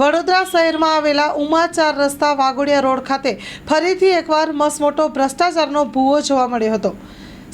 વડોદરા શહેરમાં આવેલા ઉમા ચાર રસ્તા વાઘોડિયા રોડ ખાતે ફરીથી એકવાર મસમોટો ભ્રષ્ટાચારનો ભૂવો જોવા મળ્યો હતો.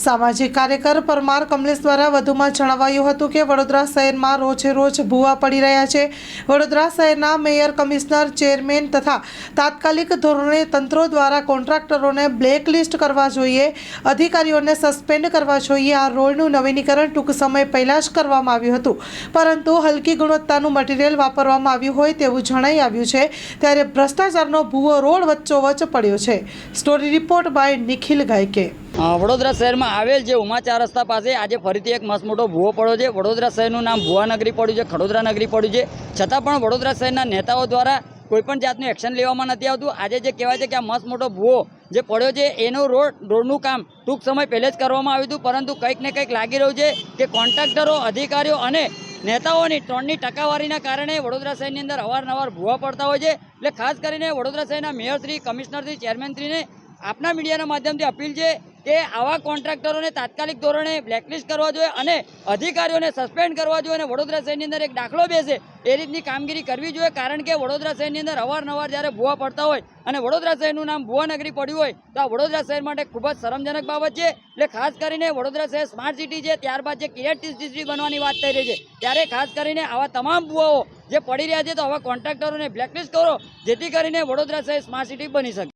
સામાજિક કાર્યકર પરમાર કમલેશ દ્વારા વધુમાં જણાવાયું હતું કે વડોદરા શહેરમાં રોજે રોજ ભૂવા પડી રહ્યા છે. વડોદરા શહેરના મેયર કમિશનર, ચેરમેન તથા તાત્કાલિક ધોરણે તંત્રો દ્વારા કોન્ટ્રાક્ટરોને બ્લેકલિસ્ટ કરવા જોઈએ, અધિકારીઓને સસ્પેન્ડ કરવા જોઈએ. આ રોડનું નવીનીકરણ ટૂંક સમય પહેલાં જ કરવામાં આવ્યું હતું. પરંતુ હલકી ગુણવત્તાનું મટીરિયલ વાપરવામાં આવ્યું હોય તેવું જણાઈ આવ્યું છે. ત્યારે ભ્રષ્ટાચારનો ભૂવો રોડ વચ્ચોવચ્ચ પડ્યો છે. Story report by Nikhil ગાયકે. Vadodara શહેરમાં આવેલ જે ઉમા રસ્તા પાસે આજે ફરીથી એક મસ્ત મોટો ભૂવો પડ્યો છે. વડોદરા શહેરનું નામ ભુવા નગરી પડ્યું છે, ખડોદરા નગરી પડ્યું છે. છતાં પણ વડોદરા શહેરના નેતાઓ દ્વારા કોઈપણ જાતનું એક્શન લેવામાં નથી આવતું. આજે જે કહેવાય છે કે આ મસ્ત મોટો ભૂવો જે પડ્યો છે, એનું રોડ, રોડનું કામ ટૂંક સમય પહેલે જ કરવામાં આવ્યું હતું. પરંતુ કંઈક ને કંઈક લાગી રહ્યું છે કે કોન્ટ્રાક્ટરો, અધિકારીઓ અને નેતાઓની ત્રણની ટકાવારીના કારણે વડોદરા શહેરની અંદર અવારનવાર ભૂવા પડતા હોય છે. એટલે ખાસ કરીને વડોદરા શહેરના મેયરશ્રી કમિશનરશ્રી ચેરમેનશ્રીને આપના મીડિયાના માધ્યમથી અપીલ છે કે આવા કોન્ટ્રાક્ટરોને તાત્કાલિક ધોરણે બ્લેકલિસ્ટ કરવા જોઈએ અને અધિકારીઓને સસ્પેન્ડ કરવા જોઈએ અને વડોદરા શહેરની અંદર એક દાખલો બેસે એ રીતની કામગીરી કરવી જોઈએ કારણ કે વડોદરા શહેરની અંદર અવારનવાર જ્યારે ભૂવા પડતા હોય અને વડોદરા શહેરનું નામ ભુવાનગરી પડ્યું હોય તો આ વડોદરા શહેર માટે ખૂબ જ શરમજનક બાબત છે. એટલે ખાસ કરીને વડોદરા શહેર સ્માર્ટ સિટી છે, ત્યારબાદ જે ક્રિએટિવ સિટી બનવાની વાત થઈ રહી છે, ત્યારે ખાસ કરીને આવા તમામ ભૂવાઓ જે પડી રહ્યા છે તો આવા કોન્ટ્રાક્ટરોને બ્લેકલિસ્ટ કરો જેથી કરીને વડોદરા શહેર સ્માર્ટ સિટી બની શકે.